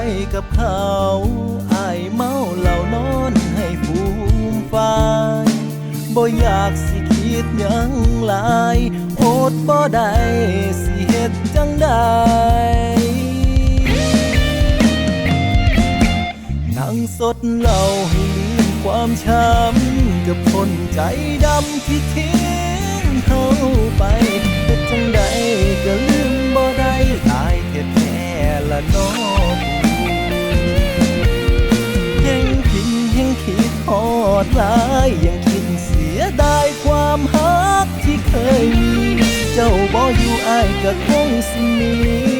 ไปกับเขาอายเมาเหล่านอนให้ฟูมฟายบ่อยากสิคิดยังหลายอดบ่ได้สิเฮ็ดจังใดนั่งสดเหล่าให้ลืมความช้ำกับคนใจดำที่ทิ้งเขาไปแต่จังใดก็ลืมบ่ได้ตายแท้แท้ๆละน้องยัง ดร้ายยังคิดเสียดายความฮักที่เคยมี เจ้าบ่อยู่อายก็คงสิมี